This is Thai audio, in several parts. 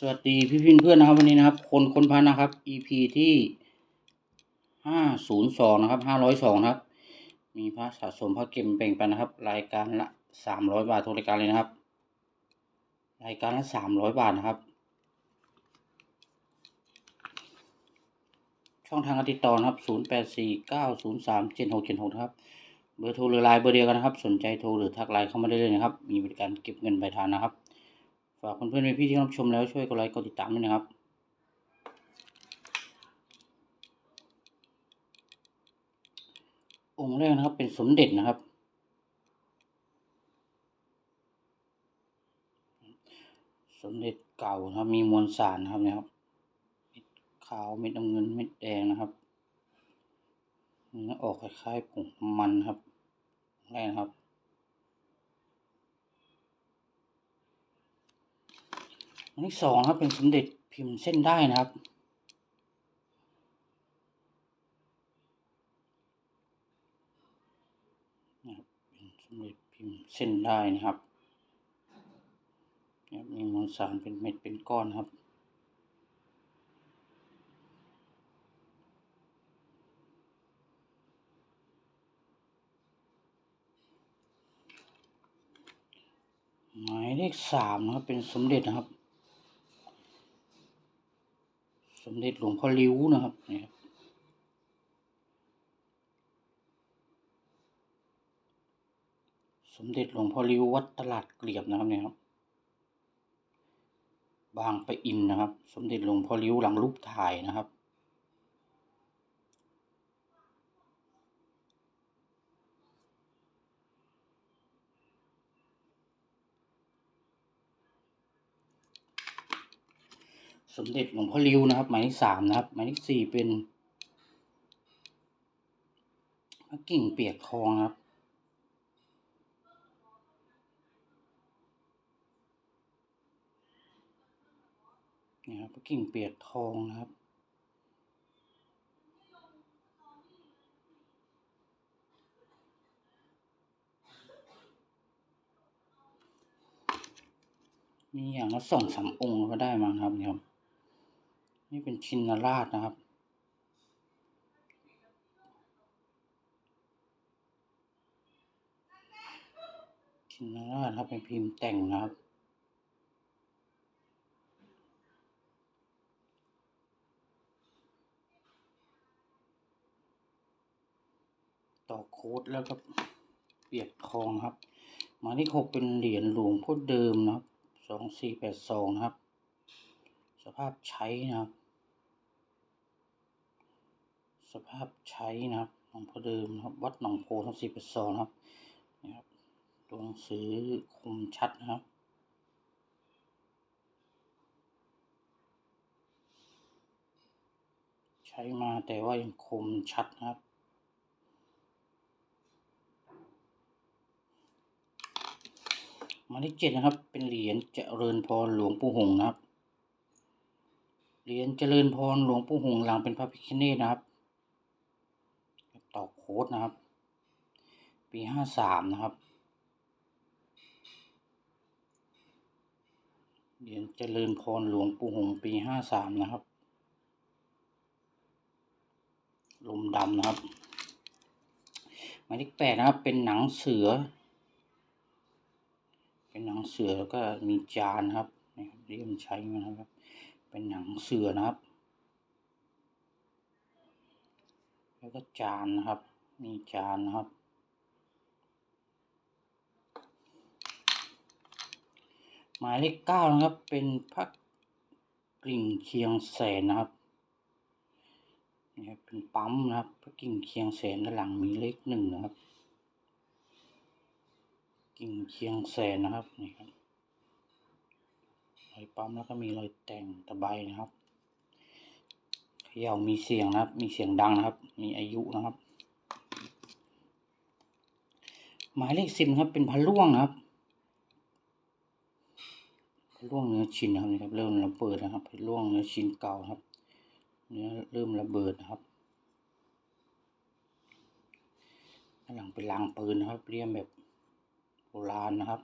สวัสดีพี่พินเพื่อนนะครับวันนี้นะครับ คนคนพันนะครับ EP ที่ห้าศูนย์สองนะครับห้าร้อยสองครับ มีพระสะสมพระเก็บแบ่งปันะครับ รายการละสามร้อยบาททุกรายการเลยนะครับ รายการละสามร้อยบาทนะครับ ช่องทางการติดต่อนะครับศูนย์แปดสี่เก้าศูนย์สามเจ็ดหกเจ็ดหกครับเบอร์โทรหรือไลน์เบอร์เดียวกันนะครับ สนใจโทรหรือทักไลน์เข้ามาได้เลยนะครับ มีบริการเก็บเงินปลายทางนะครับ ฝากเพื่อนๆพี่ที่รับชมแล้วช่วยกดไลค์กดติดตามด้วยนะครับ องค์แรกนะครับเป็นสมเด็จนะครับ สมเด็จเก่านะครับ มีมวลสารนะครับเนี่ยครับเม็ดขาวเม็ดน้ำเงินเม็ดแดงนะครับเนื้อออกคล้ายๆผงมันครับแรกนะครับ อันที่สองนะครับเป็นสมเด็จพิมพ์เส้นได้นะครับนะครับเป็นสมเด็จพิมพ์เส้นได้นะครับมีมวลสารเป็นเม็ดเป็นก้อนครับหมายเลขสามนะครับเป็นสมเด็จนะครับ สม เด็จหลวงพ่อริ้วนะครับนี่ครับสมเด็จหลวงพ่อริ้ววัดตลาดเกลียบนะครับเนี่ยครับ บางไปอินนะครับ สมเด็จหลวงพ่อริ้วหลังรูปถ่ายนะครับ สมเด็จหลวงพ่อริวนะครับ หมายเลขสามนะครับ หมายเลขสี่เป็นพระกิ่งเปียกทองครับ นี่ครับพระกิ่งเปียกทองนะครับมีอย่างละสองสามองค์ก็ได้มาครับเนี่ย นี่เป็นชินราชนะครับ ชินราชครับเป็นพิมพ์แต่งนะครับต่อโค้ดแล้วก็เปียกทองครับ หมายเลขหกเป็นเหรียญหลวงพ่อเดิมนะครับสองสี่แปดสองนะครับ ภาพใช้นะครับ สภาพใช้นะครับหลวงพอเดิมนะครับ วัดหนองโพทั้งสี่แปดสองนะครับนี่ครับตัวหนังสือคมชัดนะครับใช้มาแต่ว่ายังคมชัดนะครับ มายเลขเจ็ดนะครับ เป็นเหรียญเจริญพรหลวงปู่หงนะครับ เหรียญเจริญพรหลวงปู่หงหลังเป็นพระพิฆเนศนะครับต่อโค้ดนะครับ ปีห้าสามนะครับเหรียญเจริญพรหลวงปู่หงปีห้าสามนะครับลมดำนะครับหมายเลขแปดนะครับ เป็นหนังเสือ เป็นหนังเสือแล้วก็มีจานครับนี่ครับเรียมใช้มานะครับ เป็นหนังเสือนะครับ แล้วก็จานนะครับมีจานนะครับ หมายเลขเก้านะครับ เป็นพระกริ่งเคียงแสนนะครับนี่ครับเป็นปั๊มนะครับพระกิ่งเคียงแสนด้านหลังมีเลขหนึ่งนะครับ กิ่งเคียงแสนนะครับนี่ครับ อยปั๊มแล้วก็มีรอยแต่งตะไบนะครับเขย่ามีเสียงนะครับ มีเสียงดังนะครับ มีอายุนะครับ หมายเลขสิบครับเป็นพะล่วงนะครับพะล่วงเนื้อชิ้นนะครับนี่ครับ เริ่มระเบิดนะครับพะล่วงเนื้อชิ้นเก่าครับ เนื้อเริ่มระเบิดนะครับหลังเป็นรางปืนนะครับเรียมแบบโบราณนะครับ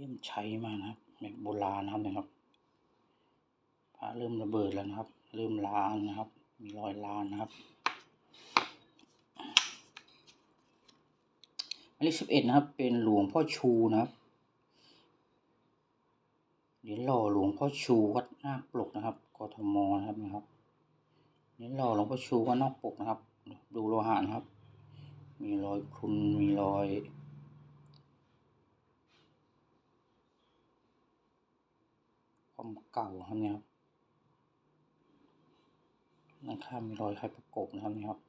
เริ่มใช้มานะครับแบบโบราณนะครับนะครับพระเริ่มระเบิดแล้วนะครับ เริ่มล้านนะครับ มีรอยล้านนะครับหมายเลขสิบเอ็ดนะครับ เป็นหลวงพ่อชูนะครับเหรียญหล่อหลวงพ่อชูวัดนาคปลกนะครับกทมนะครับนะครับเหรียญหล่อหลวงพ่อชูวัดนอกปลกนะครับ ดูโลหะนะครับ มีรอยพรุนมีรอย ความเก่าครับเนี่ยครับด้านข้างมีรอยไข่ประกบนะครับเนี่ยครับ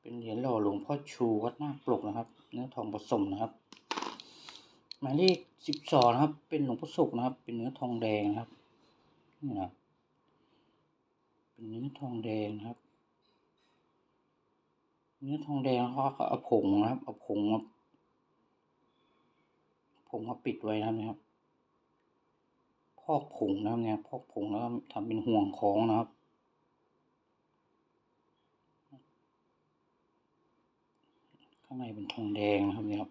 เป็นเหรียญหล่อหลวงพ่อชูวัดนาคปลกนะครับ เนื้อทองผสมนะครับ หมายเลขสิบสองนะครับ เป็นหลวงพ่อสุกนะครับ เป็นเนื้อทองแดงนะครับนี่นะเป็นเนื้อทองแดงนะครับ เนื้อทองแดงเขาก็เอาผงนะครับเอาผงมา ผงมาปิดไว้นะครับ พอกผงนะครับเนี่ยพอกผงแล้วก็ทำเป็นห่วงคล้องนะครับ ข้างในเป็นทองแดงนะครับเนี่ยครับ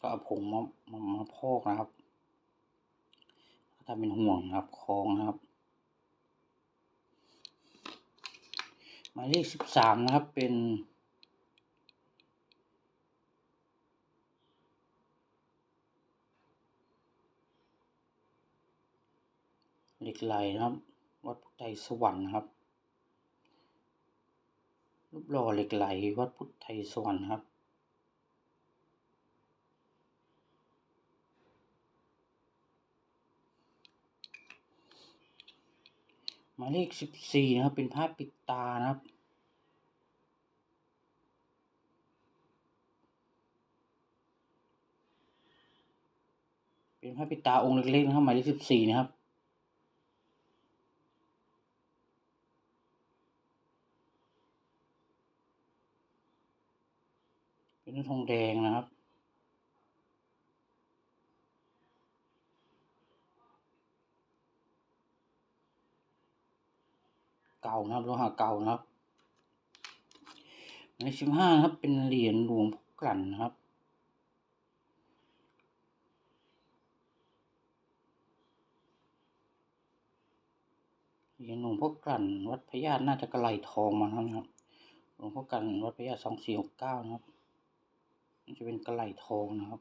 ก็เอาผงมามามาพอกนะครับทำเป็นห่วงนะครับคล้องนะครับหมายเลขสิบสามนะครับเป็น เหล็ก ไหลนะครับ วัดพุทธไทยสวรรค์นะครับรูปหล่อเหล็กไหลวัดพุทธไทยสวรรค์ครับหมายเลขสิบสี่นะครับ เป็นภาพปิดตานะครับเป็นภาพปิดตาองค์เล็กๆนะครับหมายเลขสิบสี่นะครับ เป็นเนื้อ ทองแดงนะครับ เก่านะครับโลหะเก่านะครับหมายเลขสิบห้านะครับ เป็นเหรียญหลวงพ่อกลั่นนะครับเหรียญหลวงพ่อกลั่นวัดพญาตน่าจะกระไหลทองมานะครับหลวงพ่อกลั่นวัดพญาตสองสี่หกเก้านะครับ จะเป็นกระไหลทองนะครับ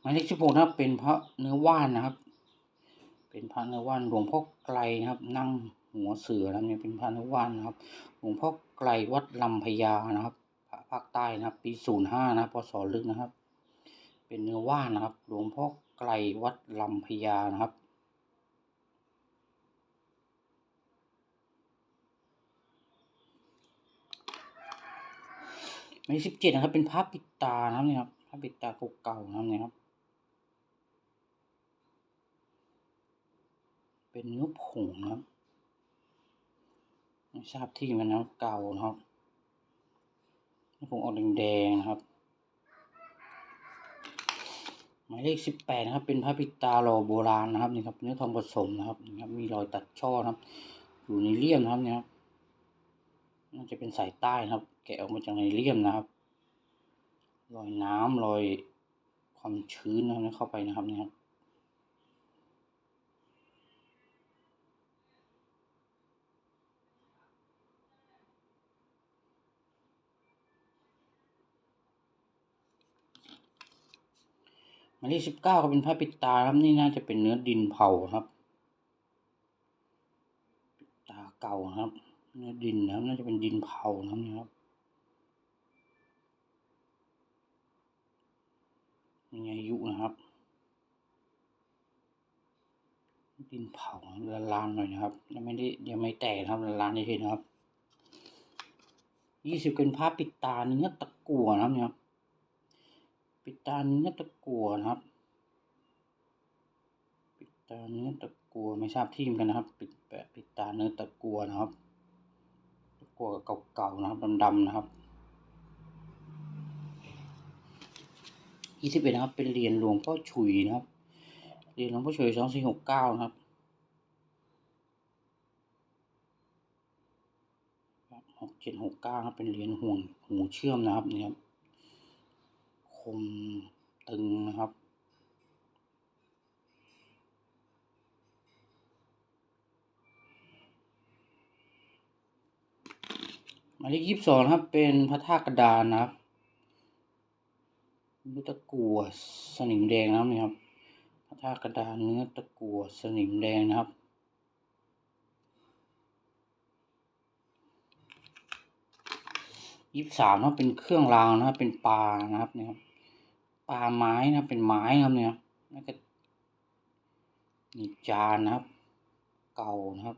หมายเลขสิบหกนะครับ เป็นพระเนื้อว่านนะครับ เป็นพระเนื้อว่านหลวงพ่อไกลนะครับ นั่งหัวเสือนะเนี่ยเป็นพระเนื้อว่านนะครับ หลวงพ่อไกลวัดลำพญานะครับพระภาคใต้นะครับ ปีศูนย์ห้านะพศลึกนะครับ เป็นเนื้อว่านนะครับ หลวงพ่อ ไกลวัดลำพญานะครับหมายเลขสิบเจ็ดนะครับ เป็นภาพปิดตานะครับเนี่ยครับภาพปิดตาเก่าๆนะครับเนี่ยครับ เป็นเนื้อผงนะครับไม่ทราบที่มันนะเก่านะครับเนื้อผงออกแดงๆนะครับ ห มายเลขสิบแปดนะครับ เป็นพระปิตาหล่อโบราณนะครับนี่ครับ เนื้อทองผสมนะครับนี่ครับ มีรอยตัดช่อนะครับ อยู่ในเลี่ยมนะครับเนี่ยครับน่าจะเป็นสายใต้นะครับ แกะออกมาจากในเลี่ยมนะครับ รอยน้ำรอยความชื้นนะครับเข้าไปนะครับเนี่ยครับายเลขสิบเก้าก็เป็นผ้าปิดตาครับนี่น่าจะเป็นเนื้อดินเผาครับปิดตาเก่าครับ เนื้อดินนะครับน่าจะเป็นดินเผานะครับนี่ยครับมีอายุนะครับ ดินเผาละลานหน่อยนะครับยังไม่ได้ยังไม่แตกครับละลานเฉยๆนะครับยี่สิบเป็นผ้าปิดตาเนื้อตะกั่วนะครับเนี่ยครับ ปิดตาเนื้อตะกัวนะครับ ปิดตาเนื้อตะกัวไม่ทราบที่มกันนะครับ ปิดแปะปิดตาเนื้อตะกัวนะครับ ตะกัวเก่าๆนะครับดำๆนะครับยี่สิบเอ็ดนะครับ เป็นเหรียญหลวงพ่อฉุยนะครับเหรียญหลวงพ่อเฉยสองสี่หกเก้านะครับหกเจ็ดหกเก้าครับเป็นเหรียญห่วงหูเชื่อมนะครับเนี่ยครับ คมตึงนะครับ หมายเลขยี่สิบสองครับเป็นพระธาตุกระดานนะครับเนื้อตะกั่วสนิมแดงนะครับนี่ครับพระธาตุกระดานเนื้อตะกั่วสนิมแดงนะครับยี่สิบสามนะครับเป็นเครื่องรางนะครับเป็นปลานะครับเนี่ยครับ ปลาไม้นะเป็นไม้นะครับเนี่ยแล้วก็นี่จานนะครับ เก่านะครับ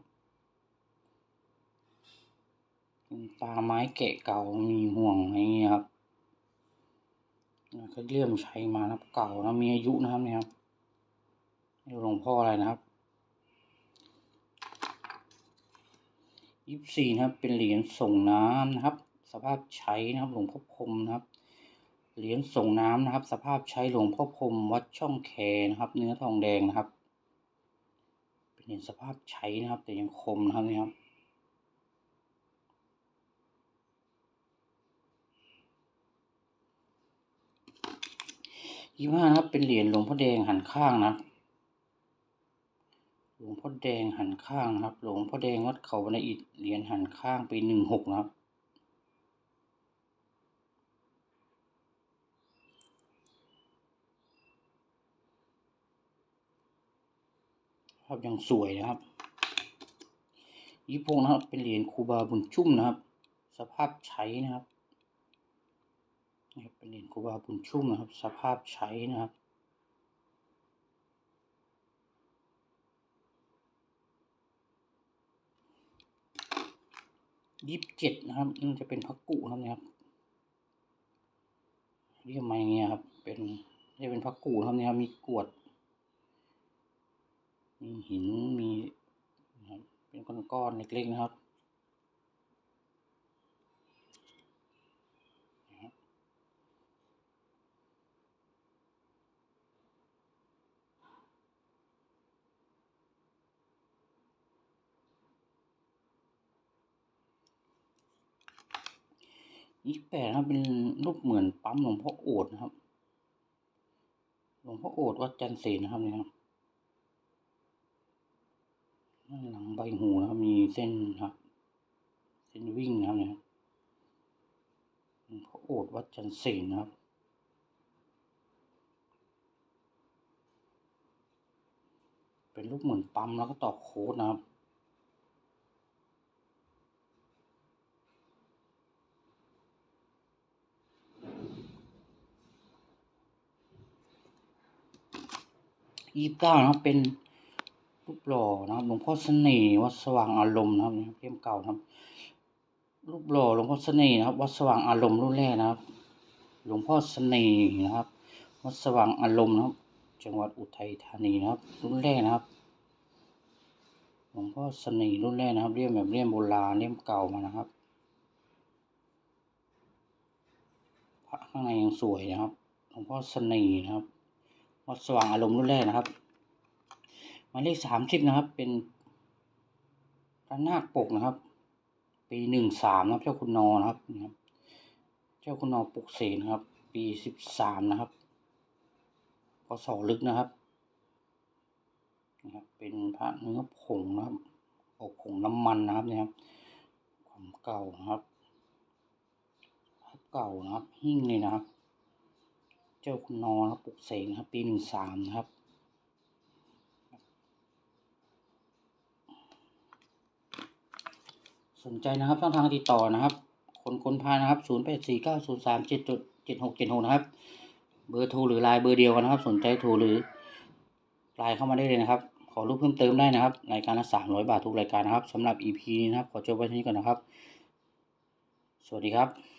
เป็นปลาไม้แกะเก่ามีห่วงอะไรเงี้ยครับเขาเริ่อมใช้มานะครับเก่านะมีอายุนะครับเนี่ยครับหลวงพ่ออะไรนะครับยี่สี่นะครับเป็นเหรียญส่งน้ำนะครับ สภาพใช้นะครับหลวงพ่อพรหมนะครับ เหรียญส่งน้ำนะครับ สภาพใช้หลวงพ่อพรมวัดช่องแคนะครับ เนื้อทองแดงนะครับ เป็นเหรียญสภาพใช้นะครับ แต่ยังคมนะครับนี่ครับยี่ห้านะครับเป็นเหรียญหลวงพ่อแดงหันข้างนะหลวงพ่อแดงหันข้างนะครับ หลวงพ่อแดงวัดเขาบรรอิตเหรียญหันข้างปีหนึ่งหกนะครับ ภาพยังสวยนะครับยี่พงนะครับ เป็นเหรียญคูบาบุญชุ่มนะครับ สภาพใช้นะครับเป็นเหรียญคูบาบุญชุ่มนะครับ สภาพใช้นะครับยี่สิบเจ็ดนะครับมันจะเป็นพักกุนะครับนะครับเรียกมาอย่างเงี้ยครับ เป็นจะเป็นพักกุนะครับเนี่ยครับมีกรวด มีหินมีนะครับเป็นก้อนๆเล็กๆนะครับนะครับยี่แปดนะครับเป็นรูปเหมือนปั๊มหลวงพ่อโอษฐ์นะครับ หลวงพ่อโอษฐ์วัดจันทร์เสนนะครับเนี่ยครับ หลังใบหูนะครับมีเส้นครับ เส้นวิ่งนะครับเนี่ยครับหลวงพ่อโอษวัดจันทร์เสนนะครับเป็นรูปเหมือนปั๊มแล้วก็ต่อโค้ดนะครับ ยี่สิบเก้านะครับเป็น รูปหล่อนะครับหลวงพ่อเสน่ห์วัดสว่างอารมณ์นะครับเล่มเก่านะครับ รูปหล่อหลวงพ่อเสน่ห์นะครับ วัดสว่างอารมณ์รุ่นแรกนะครับ หลวงพ่อเสน่ห์นะครับ วัดสว่างอารมณ์นะครับ จังหวัดอุทัยธานีนะครับ รุ่นแรกนะครับ หลวงพ่อเสน่ห์รุ่นแรกนะครับเลี่ยมแบบเลี่ยมโบราณเลี่ยมเก่ามานะครับพระข้างในยังสวยนะครับ หลวงพ่อเสน่ห์นะครับ วัดสว่างอารมณ์รุ่นแรกนะครับายเลขสามสิบนะครับ เป็นพระนาคปกนะครับ ปีหนึ่งสามนะครับ เจ้าคุณนอนะครับนี่ครับ เจ้าคุณนอปกเสนะครับ ปีสิบสามนะครับพศลึกนะครับนะครับ เป็นพระเนื้อผงนะครับอบผงน้ำมันนะครับนี่ยครับ ความเก่านะครับเก่านะครับหิ้งเลยนะครับ เจ้าคุณนอนะครับปลุกเสกนะครับ ปีหนึ่งสามนะครับ สนใจนะครับช่องทางติดต่อนะครับ คนคนพานะครับ0 8 4 9 0 3 7 7 6 7 6นะครับ เบอร์โทรหรือไลน์เบอร์เดียวกันนะครับ สนใจโทรหรือไลน์เข้ามาได้เลยนะครับ ขอรูปเพิ่มเติมได้นะครับรายการละ300บาททุกรายการนะครับสำหรับ EP นี้นะครับ ขอจบไว้ที่นี้ก่อนนะครับ สวัสดีครับ